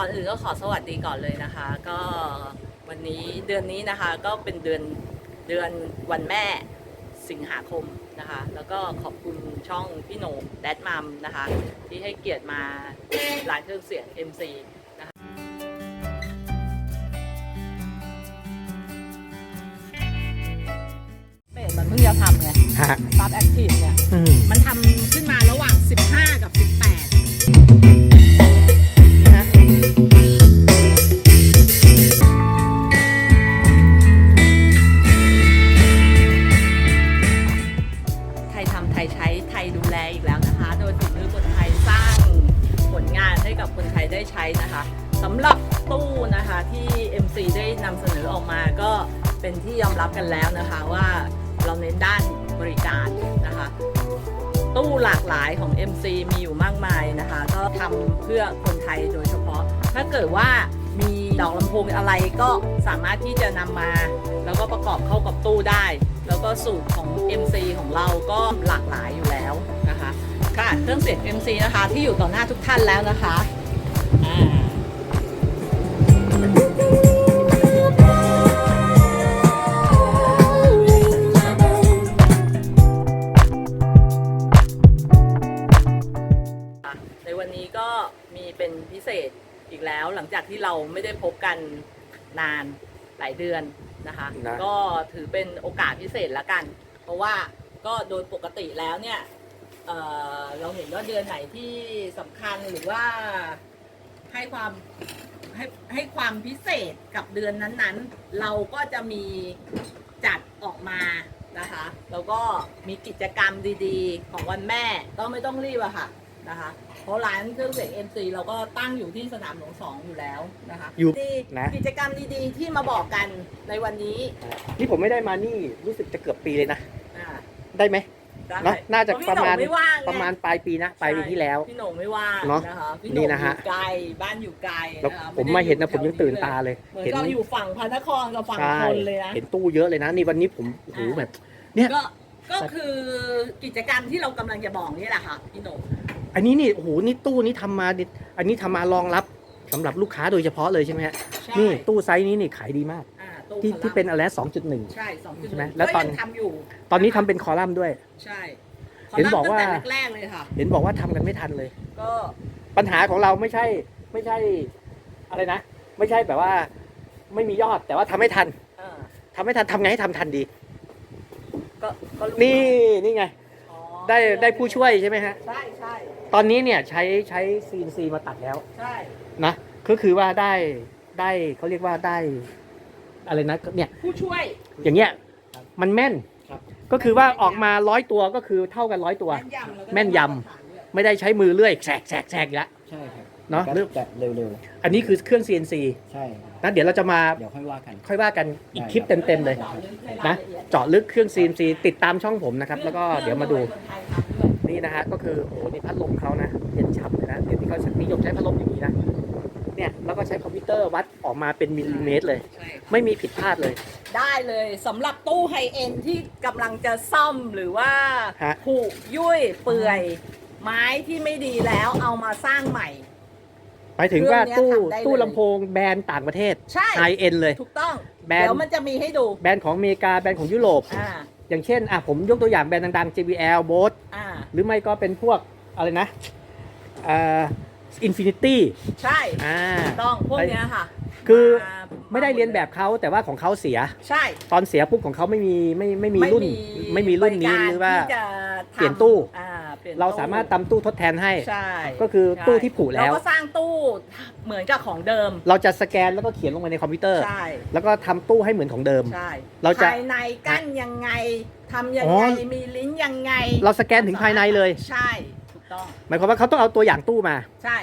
ก่อนอื่นก็ขอสวัสดีก่อนเลยนะคะ ก็วันนี้เดือนนี้นะคะก็เป็นเดือนเดือนวันแม่สิงหาคมนะคะ แล้วก็ขอบคุณช่องพี่โหนงแดดมัมนะคะ ที่ให้เกียรติมาร้านเครื่องเสียง MC นะคะเบสมันเพิ่งจะทำไงฮะซับแอคทีฟเนี่ย อืม มันทำขึ้นมาระหว่าง15 ตู้หลากหลายของ MC มีอยู่มากมายนะคะ ก็ทำเพื่อคนไทยโดยเฉพาะ ถ้าเกิดว่ามีดอกลำโพงอะไรก็สามารถที่จะนำมา แล้วก็ประกอบเข้ากับตู้ได้ แล้วก็สูตรของ MC ของเราก็หลากหลายอยู่แล้วนะคะค่ะเครื่องเสียง MC นะคะที่อยู่ต่อหน้าทุกท่านแล้วนะคะอ่า แล้ว หลังจากที่เราไม่ได้พบกันนานหลายเดือนนะคะ นะ ก็ถือเป็นโอกาสพิเศษละกัน เพราะว่าก็โดยปกติแล้วเนี่ยเอ่อเราเห็นว่าเดือนไหนที่สำคัญหรือว่าให้ความให้ให้ความพิเศษกับเดือนนั้นๆ เราก็จะมีจัดออกมานะคะ แล้วก็มีกิจกรรมดีๆ ของวันแม่ก็ไม่ต้องรีบอะค่ะ นะคะ เพราะร้านเครื่องเสียง MC เราก็ตั้งอยู่ที่สนามหลวงสองอยู่แล้วนะคะอยู่ดีนะ กิจกรรมดีๆ ที่มาบอกกันในวันนี้นี่ผมไม่ได้มานี่รู้สึกจะเกือบปีเลยนะ อ่าได้ไหมได้เนอะน่าจะเพประมาณพี่หน่งไว่างไงประมาณปลายปีนะปลายปีที่แล้ว พี่หนงไม่ว่างเนอะนะคะพี่หนี่นงนะอฮะ ยู่ไกลบ้านอยู่ไกลแล้วนะคะผมไได้มาเห็นนะอผมยังตื่นตาเลย เหมือนเห็นก็อยู่ฝั่งพระนครกับฝั่งใช่ทนเลยนะ เห็นตู้เยอะเลยนะนี่วันนี้ผมโอ้โหแบบ เนี่ย ก็ก็คือกิจกรรมที่เรากำลังจะบอกนี่แหละค่ะพี่หนง อันนี้นี่โอ้โหนี่ตู้นี้ทำมานี่อันนี้ทำมารองรับสำหรับลูกค้าโดยเฉพาะเลยใช่ไหมฮะใช่นี่ตู้ไซส์นี้นี่ขายดีมากอ่าตู้ที่คอลัมน์ที่เป็นอะไรสองจุดหนึ่งใช่สองจุดใช่ไหมนึ่งแล้วตอนก็ยังทำอยู่ ตอนนี้ทำเป็นคอลัมน์ด้วย ใช่เห็นบอกว่าตั้งแต่แรกๆเลยค่ะ เห็นบอกว่าทำกันไม่ทันเลย ก็ปัญหาของเราไม่ใช่ไม่ใช่อะไรนะ ไม่ใช่แบบว่า ไม่มียอดแต่ว่าทำไม่ทันเอ่อทำไม่ทันทำไงให้ทำทันดีก็ก็รู้นี่นี่ไงอ๋อได้ได้ผู้ช่วยใช่ไหมฮะ ใช่ใช่ ตอนนี้เนี่ยใช้ใช้ CNC มาตัดแล้วใช่นะก็คือว่าได้ได้เขาเรียกว่าได้ อะไรนะเนี่ยผู้ช่วย อย่างเงี้ยมันแม่นครับก็คือว่าออกมาร้อยตัวก็คือเท่ากันร้อยตัว แม่นยำแล้วก็แม่นยำไม่ได้ใช้มือเลื่อยแฉกแฉกแฉกอีกแล้วใช่ครับเนอะก็เรื่องจะเร็วอันนี้คือเครื่อง CNC ๆใช่ครับนะเดี๋ยวเราจะมาเดี๋ยวค่อยว่ากัน ค่อยว่ากันอีกได้คลิปครับเต็มๆเลยนะเจาะลึกเครื่อง CNC ติดตามช่องผมนะครับ แล้วก็เดี๋ยวมาดู นี่นะฮะก็คือโอ้โหนี่พัดลมเขานะเย็นฉ่ำเลยนะเดี๋ยวนี้เขานิยมใช้พัดลมอย่างนี้นะเนี่ยแล้วก็ใช้คอมพิวเตอร์วัดออกมาเป็นมิลลิเมตรเลยใช่ไม่มีผิดพลาดเลย ได้เลยสำหรับตู้ไฮเอ็นที่กำลังจะซ่อมหรือว่าฮะ ผุยุ่ยเปื่อย ไม้ที่ไม่ดีแล้วเอามาสร้างใหม่ หมายถึงว่าเครื่ตู้องเนี้ยทำได้เลย ตู้ลำโพงแบรนด์ต่างประเทศใช่ ไฮเอ็นเลย ถูกต้อง แบรนด์เดี๋ยวมันจะมีให้ดูแบรนด์ของอเมริกาแบรนด์ของยุโรป อ่าอย่างเช่นอะผมยกตัวอย่างแบรนด์ดังๆ JBL Bose อ่า หรือไม่ก็เป็นพวกอะไรนะอ่า Infinity ใช่อ่าถูกต้องพวกเนี้ยค่ะ คือาไม่ได้เรียนแบบเขาแต่ว่าของเขาเสีย ใช่ ตอนเสียปุ๊บของเขาไม่มีไม่ไม่มีรุ่น ไม่มีรุ่นนี้หรือว่าที่จะทำเปลี่ยนตู้อ่าป ลี่ยนเราสามารถทำตู้ทดแทนให้ ใช่ก็คือตู้ที่ผุแล้ว เราก็สร้างตู้เหมือนกับของเดิม เราจะสแกนแล้วก็เขียนลงไปในคอมพิวเตอร์ ใช่แล้วก็ทำตู้ให้เหมือนของเดิม ใช่เราจะภายในกั้นยังไงทำยังอ๋ไงอมีลิ้นยังไงเราสแกนถึงภายในเลย ใช่ถูกต้องหมายความว่าเขาต้องเอาตัวอย่างตู้มาใช่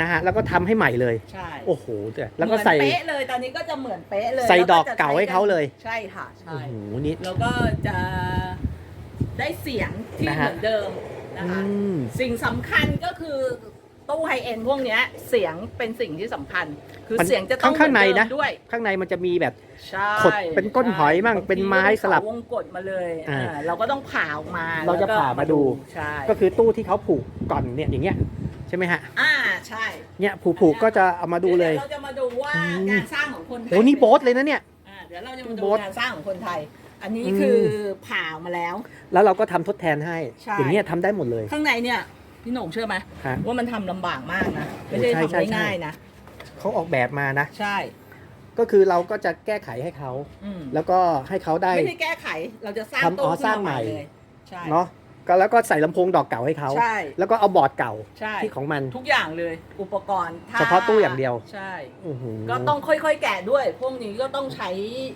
นะฮะแล้วก็ทำให้ใหม่เลย ใช่โอ้โหเดี๋ยวแล้วก็ใส่ เหมือนเป๊ะเลยตอนนี้ก็จะเหมือนเป๊ะเลยใส่แล้วดอกจะเก่าให้เขาเลย ใช่ค่ะใช่โอ้โหนี่ แล้วก็จะได้เสียงที่นะเหฮะ มือนเดิม นะคะอืม สิ่งสำคัญก็คือตู้ไฮเอ็นพวกเนี้ยเสียงเป็นสิ่งที่สำคัญ คือมันเสียงจะต้องข้างๆในเหมือเดินะมด้วยข้างในมันจะมีแบบ ใช่ขดเป็นก้นหอยมั่งใช่เป็นไม้สลับบางทีก็เขาวงกดมาเลยอ่าอ่าเราก็ต้องผ่าออกมาเราจะแล้วก็ผ่ามาดู ใช่ก็คือตู้ที่เขาผูกก่อนเนี่ยอย่างเงี้ยช่ไหมฮะอ่าใช่เนี่ยผูกๆก็จะเอามาดูเลย ดี๋วเราจะมาดูว่าอืม การสร้างของคนไทยโอ้นี่โบ๊ทเลยนะเนี่ย อ่าเดี๋ยวเราจะมาโบ๊ดูทการสร้างของคนไทย อันนี้อืมคือผ่ามาแล้ว แล้วเราก็ทำทดแทนให้ใช่อย่างเงี้ยทำได้หมดเลย ข้างในเนี่ยพี่หนุ่มเชื่อไหมฮะว่ามันทำลำบากมากนะไม่ได้ใช่ใช่ทำใช่ง่ายๆนะเขาออกแบบมานะ ใช่ ก็คือเราก็จะแก้ไขให้เขาอืมแล้วก็ให้เขาได้ไม่ได้แก้ไขเราจะสร้างทำตู้อ๋อขึ้นสร้างใหม่เลยใช่เนาะ ก็แล้วก็ใส่ลำโพงดอกเก่าให้เขา ใช่ แล้วก็เอาบอร์ดเก่าใช่ ที่ของมัน ทุกอย่างเลยอุปกรณ์ถ้เฉพาะตู้อย่างเดียว ใช่ อื้อหือก็ต้องค่อยๆ แกะด้วย พวกนี้ก็ต้องใช้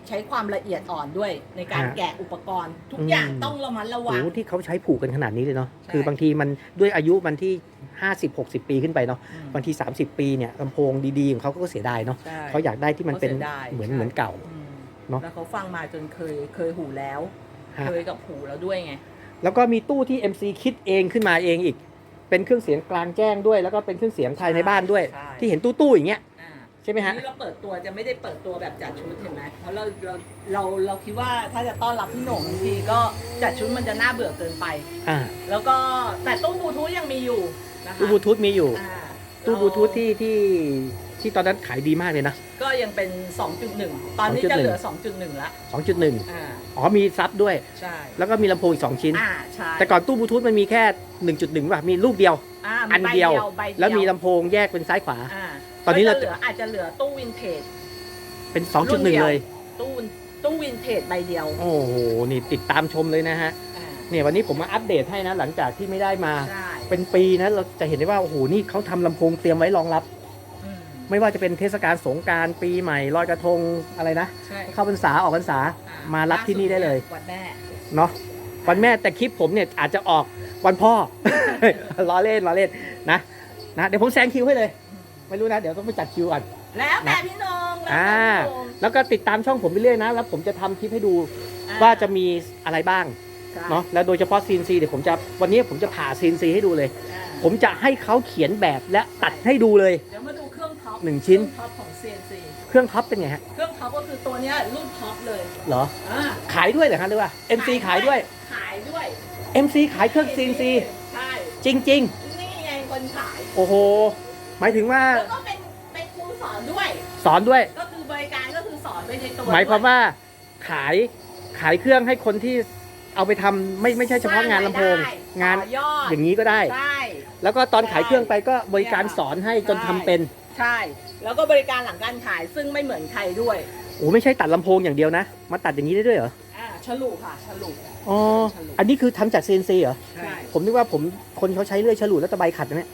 ใช้ความละเอียดอ่อนด้วย ในการฮะแกะอุปกรณ์ ทุกอย่างอืม ต้องระมัดระโอ้วังโหที่เขาใช้ผูกกันขนาดนี้เลยเนาะใช่ คือบางทีมันด้วยอายุมันที่ 50 60 ปีขึ้นไปเนาะอืมบางที 30 ปีเนี่ยลำโพงดีๆของเขาก็เสียดายเนาะใช่ เขาอยากได้ที่มันเป็นเขาเสียดายเหมือนใช่ เหมือนเก่า อืมเนอะแล้วเขาฟังมาจนเคยเคยหูแล้ว ฮะ เคยกับหูแล้วด้วยไง แล้วก็มีตู้ที่ MC คิดเองขึ้นมาเองอีก เป็นเครื่องเสียงกลางแจ้งด้วย แล้วก็เป็นเครื่องเสียงภายในบ้านด้วย ใช่ ที่เห็นตู้ๆอย่างเงี้ย อ่าใช่ไหมฮะ ทีนี้เราเปิดตัวจะไม่ได้เปิดตัวแบบจัดชุดเห็นไหมเพราะเราเราเราเราคิดว่าถ้าจะต้อนรับพี่หนุ่มบางทีก็จัดชุดมันจะน่าเบื่อเกินไป อ่าแล้วก็แต่ตู้บลูทูธยังมีอยู่นะคะตู้บลูทูธมีอยู่ อ่าตู้บลูทูธที่ที่ ที่ตอนนั้นขายดีมากเลยนะ ก็ยังเป็น 2.1 ตอนนี้จะ2.1เหลือ 2.1แล้ว2.1อ่าอ๋อมีซับด้วย ใช่ แล้วก็มีลำโพงอีก 2 ชิ้น อ่าใช่แต่ก่อนตู้บลูทูธมันมีแค่ 1.1ป่ะมีลูกเดียว อ่าอันเดียว ใบเดียวแล้วมีลำโพงแยกเป็นซ้ายขวา อ่าตอนนี้เราก็จะเหลืออาจจะเหลือตู้วินเทจเป็นรุ่นเดียว2.1 เลย ตู้ตู้วินเทจใบเดียวโอ้โหนี่ติดตามชมเลยนะฮะอ่าเนี่ยวันนี้ผมมาอัปเดตให้นะหลังจากที่ไม่ได้มา ใช่เป็นปีนะเราจะเห็นได้ว่าโอ้โหนี่เขาทำลำโพงเตรียมไว้รองรับอืม ไม่ว่าจะเป็นเทศกาลสงกรารปีใหม่ลอยกระทงอะไรนะ ใช่เข้าพรรษาออกพรรษาอ่มารับที่นี่ได้เลยวันแม่เนาะวันแม่แต่คลิปผมเนี่ยอาจจะออกวันพ่อ ล้อเล่นล้อเล่นนะนะเดี๋ยวผมแซงคิวให้เลย ไม่รู้นะ เดี๋ยวต้องไปจัดคิวก่อน แล้วแต่พี่นงแล้วอ่าแต่พี่นงแล้วก็ติดตามช่องผมไปเรื่อยนะ แล้วผมจะทำคลิปให้ดูอ่ว่าจะมีอะไรบ้างใช่เนาะแล้วโดยเฉพาะ CNC เดี๋ยวผมจะวันนี้ผมจะผ่า CNC ให้ดูเลย อ่าผมจะให้เขาเขียนแบบและตัดให้ดูเลย เดี๋ยวมาดูเครื่องท็อ ปหนึ่งชิ้น เครื่องท็อปของ CNC เครื่องท็อปเป็นไงฮะเครื่องท็อปก็คือตัวเนี้ยรุ่นท็อปเลยเหรอ อ่าขายด้วยเหรอฮะหรือว่า MC ขายด้วย ขายด้วย MC ขายเครื่อง CNC ใช่ จริง นี่ไงคนขาย ๆ โอ้โห หมายถึงว่าแล้วก็เป็นเป็นครูสอนด้วย สอนด้วย ก็คือบริการก็คือสอนไปในตัวหมายความว่าขายขายเครื่องให้คนที่เอาไปทำไม่ไม่ใช่เฉพาะงานลำโพงสร้รยได้งานต่อยอดอย่างนี้ก็ได้ใช่แล้วก็ตอนขายเครื่องไปก็บริการสอนให้จนทำเป็น ใช่ แล้วก็บริการหลังการขายซึ่งไม่เหมือนใครด้วยโอ้ไม่ใช่ตัดลำโพงอย่างเดียวนะ มาตัดอย่างนี้ได้ด้วยเหรอ อ่าฉลุค่ะฉลุอ๋ออันนี้คือทำจาก CNC เหรอ ใช่ ผมนึกว่าผมคนเขาใช้เลื่อยฉลุแล้วตะไบขัดนะเนี่ย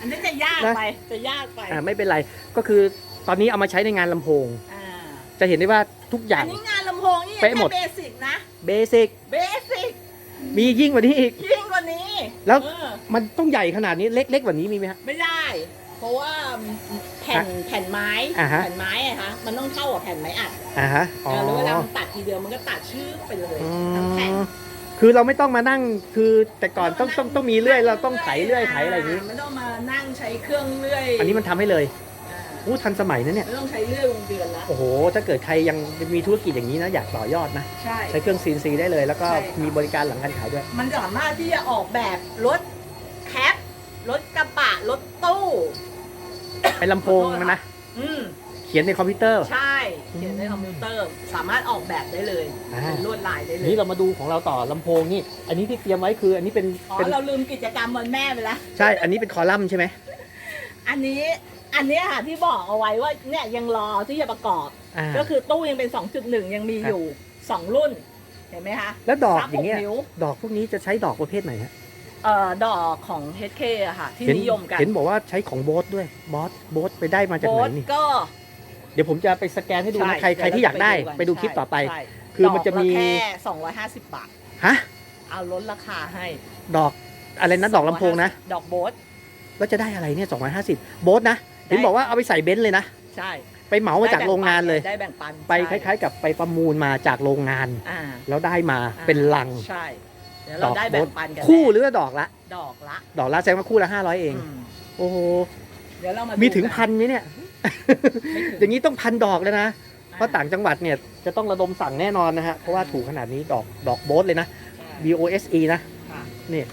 อันนี้จะยากนะไปจะยากไปอ่าไม่เป็นไร ก็คือตอนนี้เอามาใช้ในงานลำโพง อ่าจะเห็นได้ว่าทุกอย่าอัง นนี้งานลำโพงนี่เป๊ะหมดแค่เบสิกนะเบสิก เบสิกมียิ่งกว่านี้อีก ยิ่งกว่านี้แล้ว เออมันต้องใหญ่ขนาดนี้เล็กๆกว่านี้มีไหมฮะ ไม่ได้ เพราะว่าแผ่นแผ่นไม้อ่าฮะ แผ่นไม้อะคะมันต้องเท่ากับแผ่นไม้อัดอ่าฮะอ๋อ แล้วเวลามันตัดทีเดียวมันก็ตัดชื้อไปเลยอืทั้งแผ่นมคือเราไม่ต้องมานั่งคือแต่ก่อนต้องต้องต้องมีเลื่อยเราต้องไถเลื่อยไถอะไรอย่างนี้ ไม่ต้องมานั่งใช้เครื่องเลื่อยอันนี้มันทำให้เลยอ่าอู้ทันสมัยนะเนี่ย ไม่ต้องใช้เลื่อยวงเดือนละโอ้โห ถ้าเกิดใครยังมีธุรกิจอย่างนี้นะอยากต่อยอดนะ ใช่ ใช้เครื่อง CNC ได้เลย แล้วก็ใช่ค่ะ มีบริการหลังการขายด้วย มันสามารถที่จะออกแบบรถแคปรถกระบะรถตู้ เป็นลำโพงนะนะ อืมเขียนในคอมพิวเตอร์ ใช่เขียนในคอมพิวเตอร์สามารถออกแบบได้เลยอ่า เป็นลวดลายได้เลยนี่เรามาดูของเราต่อลำโพงนี่ อันนี้ที่เตรียมไว้คือ อันนี้เป็นอ๋อเป็นเราลืมกิจกรรมวันแม่ไปแล้วใช่ อันนี้เป็นคอลัมน์ใช่ไหมอันนี้อันเนี้ยค่ะที่บอกเอาไว้ว่าเนี่ยยังรอที่จะประกอบ อ่า ก็คือตู้ยังเป็น 2.1 ยังมีอยู่ 2 รุ่น เห็นไหมคะแล้วดอกซับอย่างเงี้ยหกนิ้วดอกพวกนี้จะใช้ดอกประเภทไหนฮะ เอ่อดอกของ HK อะค่ะ ที่เห็นนิยมกันเห็นบอกว่าใช้ของโบสด้วยบอสโบสไปได้มาจากโบไหนสนี่ ก็ เดี๋ยวผมจะไปสแกนให้ดูนะใครใครที่อยากได้ไปดูคลิปต่อไป ใช่คือมันจะมี ดอกลแค่250 บาท ฮะ เอาลดราคาให้ดอกอะไรนะดอกลำโพงนะ ดอกโบส แล้วจะได้อะไรเนี่ย250 โบสนะ เห็นบอกว่าเอาไปใส่เบนซ์เลยนะ ใช่ไปเหมามาจากโรงงานเลย ได้แบ่งปันไปคล้าย ๆ กับไปประมูลมาจากโรงงานๆอ่าแล้วได้มาอ่าเป็นลัง ใช่เดี๋ยวเราได้แบ่งปันกันคู่หแน่รือว่าดอกละ ดอกละ ดอกละแสดงว่าคู่ละ500เองอืมโอ้โหเดี๋ยวเรามามีมีถึงพันไหมเนี่ยไม่ถึงอย่างนี้ต้องพันดอกเลยนะ เพราะต่างจังหวัดเนี่ยจะต้องระดมสั่งแน่นอนนะฮะ เพราะว่าถูกขนาดนี้ดอกดอกโบสเลยนะใช่ B O S E นะค่ะนี่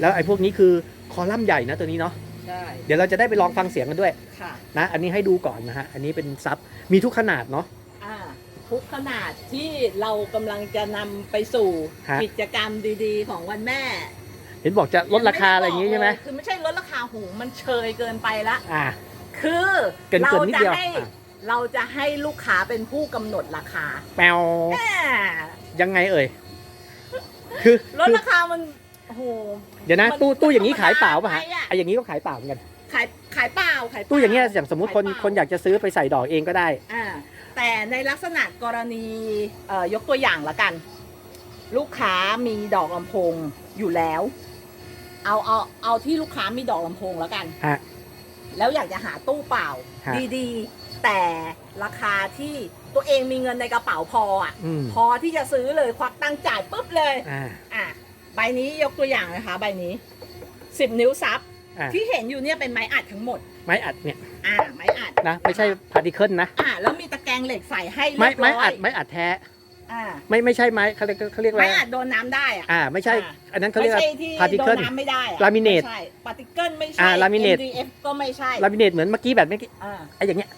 แล้วไอ้พวกนี้คือคคอลัมน์ใหญ่นะตัวนี้เนาะใช่เดี๋ยวเราจะได้ไปลองฟังเสียงกันด้วยค่ะนะ อันนี้ให้ดูก่อนนะฮะ อันนี้เป็นซับ มีทุกขนาดเนาะอ่า ทุกขนาดที่เรากำลังจะนำไปสู่ฮะ กิจกรรมดีๆ ของวันแม่เห็นบอกจะลดราคาอะไรอย่างงี้ใช่ไหมเลยคือไม่ใช่ลดราคาหูมันเชยเกินไปละ อ่า คือเกินๆเรานิดจะเดียวให้อะ เราจะให้ลูกค้าเป็นผู้กำหนดราคาแปวแหมยังไงเอ่ยคือลดคือราคามันโอ้โห เดี๋ยวนะ มันตู้ตู้อย่างนี้มันขายเปล่าป่ะธรฮะรมดาไปอะ ไอ้อย่างนี้ก็ขายเปล่าเหมือนกันขายขายเปล่าขายเปล่ตู้อย่างเงี้ยอย่างสมมติคนขายเปล่คนอยากจะซื้อไปใส่ดอกเองก็ได้ อ่า แต่ในลักษณะกรณีเอ่อยกตัวอย่างละกัน ลูกค้ามีดอกลำโพงอยู่แล้ว เอาเอาเอาที่ลูกค้ามีดอกลำโพงแล้วกัน ฮะ แล้วอยากจะหาตู้เปล่า ฮะดีๆ แต่ราคาที่ตัวเองมีเงินในกระเป๋าพออะ อืม พอที่จะซื้อเลยควักตังค์จ่ายปุ๊บเลย อ่าอะใบนี้ยกตัวอย่างนะคะ ใบนี้สิบนิ้วซับอ่าที่เห็นอยู่เนี่ยเป็นไม้อัดทั้งหมด ไม้อัดเนี่ยอ่าไม้อัดนะไม่ใช่พาร์ติเคิลนะอ่าแล้วมีตะแกรงเหล็กใส่ให้เรีไม้ยบร้ไม้อยอัดไม้อัดแท้อ่าไม่ไม่ใช่ไม้เขาเรียกเขาเรียกว่าไม้อัดโดนน้ำได้อะอ่าไม่ใช่อ่าอันนั้นเขาเรีไม่ยกว่าใช่ที่ particle โดนน้ำไม่ได้อะ laminate ไม่ใช่ปาร์ติเกิลไม่ใช่อ่า laminate MDF ก็ไม่ใช่ลามิเนตเหมือนเมื่อกี้แบบเมื่อกี้อ่าไอ้อย่างเงี้ย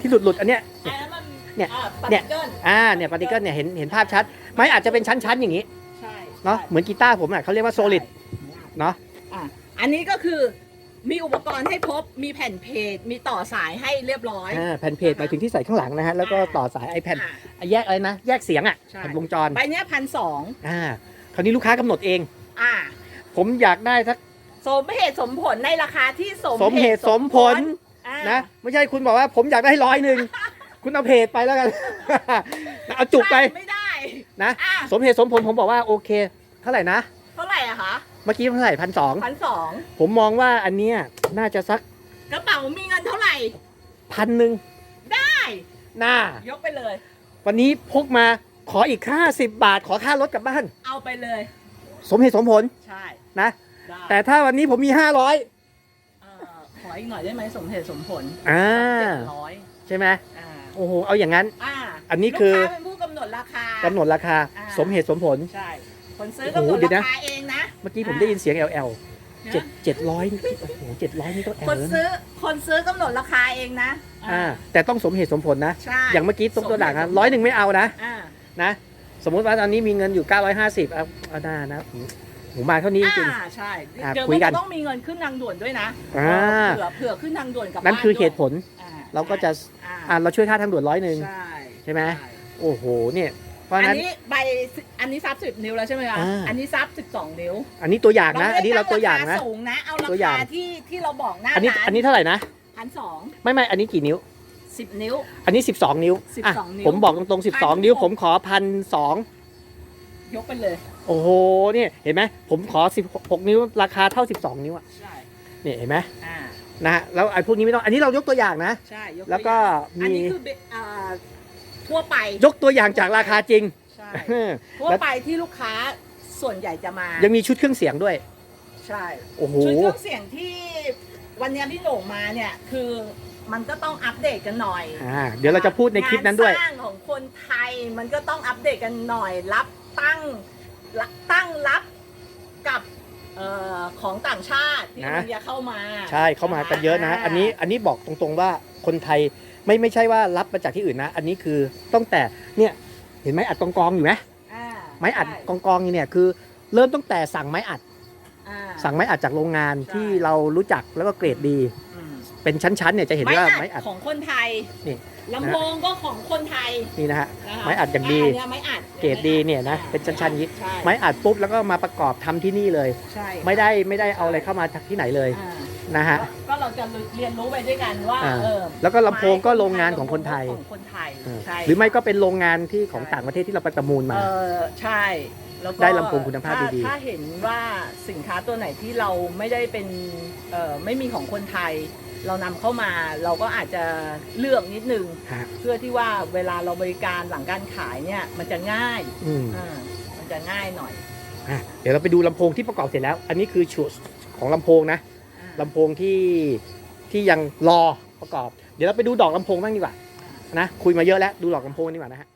ที่หลุดหลุดๆอันเนี้ยอันนั้นมันเนี่ยอ่าปาร์เนี่ติยเกิลอ่าเนี่ยพาร์ติเคิลเนี่ยเห็นเห็นภาพชัด ไม้อาจจะเป็นชั้นๆอย่างนี้ใช่เนาะเหมือนกีตาร์ผมอะเขาเรียกว่าโซลิดเนาะอะอันนี้ก็คือ มีอุปกรณ์ให้ครบมีแผ่นเพจ มีต่อสายให้เรียบร้อย อ่าแผ่นเพจหมายถึงที่ใส่ข้างหลังนะฮะแล้วก็ต่อสายไอแผ่นอะแยกอะไรนะ แยกเสียงอะใช่ แผ่นวงจรใบเนี้ยพันสองอ่าคราวนี้ลูกค้ากำหนดเอง อ่า ผมอยากได้สักสมเหตุสมผลในราคาที่สมสมเหตุสมผล อ่านะไม่ใช่คุณบอกว่าผมอยากได้ร้อยหนึ่ง คุณเอาเพจไปแล้วกันเอาจุกไปใช่ไม่ได้นะ อะสมเหตุสมผลผมบอกว่าโอเค เท่าไหร่นะ เท่าไหร่อะคะเมื่อกี้เท่าไหร่พันสองพันสองผมมองว่าอันเนี้ยน่าจะสักกระเป๋ามีเงินเท่าไหร่พันหนึ่งได้น่ายกไปเลย วันนี้พกมาขออีกค่าสิบบาท ขอค่ารถกลับบ้าน เอาไปเลย สมเหตุสมผลใช่นะได้แต่ถ้าวันนี้ผมมีห้าร้อยเอ่อขออีกหน่อยได้ไหมสมเหตุสมผลอ่าเจ็ดร้อยใช่ไหมอ่าโอ้โหเอาอย่างนั้น อ่าอันนี้คือลูกค้าเป็นผู้กำหนดราคากำหนดราคาอ่าสมเหตุสมผลใช่ คนซื้อโอ้กำโหหนดเดี๋ยวรานะคาเองนะ เมื่อกี้ผมอ่าได้ยินเสียง LL เจ็ดนะเจ็ดร้อยโอ้โหเจ็ดร้อยนี่ต้องแอคนลซื้อคนซื้อกำหนดราคาเองนะ อ่า แต่ต้องสมเหตุสมผลนะใช่อย่างเมื่อกี้ตรงตัวหลังอะร้อยหนึ่งไม่เอานะอ่านะ สมมุติว่าตอนนี้มีเงินอยู่ 950เอาเอาหน้านะผมผมมาเท่านี้จริงอ่าใช่อ่าเดี๋ยวคุยกัมันนจะต้องมีเงินขึ้นทางด่วนด้วยนะอ่าเผื่อเผื่อขึ้นทางด่วนกับนั่นคือเหตุผลอ่เราก็จะอ่าอ่าเราช่วยค่าทางด่วนร้อยหนึ่งใช่ใช่ไหมโอ้โหเนี่ย เพราะอัฉะนั้นน นี้ใบอันนี้ซับสิบนิ้วแล้วใช่ไหมคะอ่า อันนี้ซับสิบสองนิ้วอันนี้ตัวอย่างนะ อันนี้เราไม่ตัวได้อย่างตั้นะรคสูงนะ เอาราตัวอย่าคาง ที่ที่เราบอกหน้าอันนี้ร้านอันนี้เท่าไหร่นะ พันสองไม่ไม่อันนี้กี่นิ้ว สิบนิ้ว อันนี้ 12 นิ้ว12อะนิ้วผมบอกตรงๆพัน12 นิ้วหกผมขอพันสองยกไปเลย โอ้โหเนี่ยเห็นไหมผมขอ 16 นิ้ว ราคาเท่า 12 นิ้วอะใช่ เนี่ยเห็นไหมอ่า นะฮะแล้วไอ้พวกนี้ไม่ต้องอันนี้เรายกตัวอย่างนะ ใช่ ยกแล้วก็อันมีนี้คือเบอ่า ทั่วไปยกตัวอย่างจากราคาจริง ใช่ทั่วไปที่ลูกค้าส่วนใหญ่จะมา ยังมีชุดเครื่องเสียงด้วย ใช่โอ้โหชุดเครื่องเสียงที่วันเนี้ยพี่โหน่งมาเนี่ยคือมันก็ต้องอัปเดตกันหน่อยอ่าเดี๋ยวเราจะพูดในคลิปนั้นด้วยงาสร้างของคนไทยมันก็ต้องอัปเดตกันหน่อย รับตั้งรับตั้งรับกับเอ่อของต่างชาติที่นะมันจะเข้ามา ใช่เข้ามากันเยอะนะ อันนี้อันนี้บอกตรงๆว่าคนไทย ไม่ไม่ใช่ว่ารับมาจากที่อื่นนะ อันนี้คือตั้งแต่เนี่ยเห็นไหมอัดกองกองๆอยู่ไหมอ่าไม้อัดใช่กองกองๆนี่เนี่ยคือ เริ่มตั้งแต่สั่งไม้อัด อ่า สั่งไม้อัดจากโรงงานใช่ ที่เรารู้จักแล้วก็เกรดดี อืมเป็นชั้นๆเนี่ยจะเห็นว่าไม้อัดของคนไทยนี่ ลำโพงก็ของคนไทยนี่นะฮะ นะคะไม้อัดอย่างดีนเนี้ยไม้อัดเกรดดีเนี่ยนะเป็นชั้นๆอย่างนี้ ใช่ไม้อัดปุ๊บแล้วก็มาประกอบทำที่นี่เลย ใช่ไม่ได้ไม่ได้เอาอะไรเข้ามาจากที่ไหนเลย อ่า นะฮะ ก็เราจะเรียนรู้ไปด้วยกันว่าอ่าเออแล้วก็ลำโพงก็โรงงานของคนไทย ของคนไทยเออใช่หรือไม่ก็เป็นโรงงานที่ของต่างประเทศที่เราไปประมูลมา เออใช่แล้วก็ได้ลำโพงคุณภาพถ้ดีๆ ถ้าเห็นว่าสินค้าตัวไหนที่เราไม่ได้เป็นเอ่อไม่มีของคนไทย เรานำเข้ามาเราก็อาจจะเลือกนิดนึง ฮะเพื่อที่ว่าเวลาเราบริการหลังการขายเนี่ยมันจะง่ายอืมอ่ามันจะง่ายหน่อย อะเดี๋ยวเราไปดูลำโพงที่ประกอบเสร็จแล้ว อันนี้คือชุดของลำโพงนะอ่า ลำโพงที่ที่ยังรอประกอบ เดี๋ยวเราไปดูดอกลำโพงบ้างดีกว่านะคุยมาเยอะแล้วดูดอกลำโพงดีกว่านะฮะ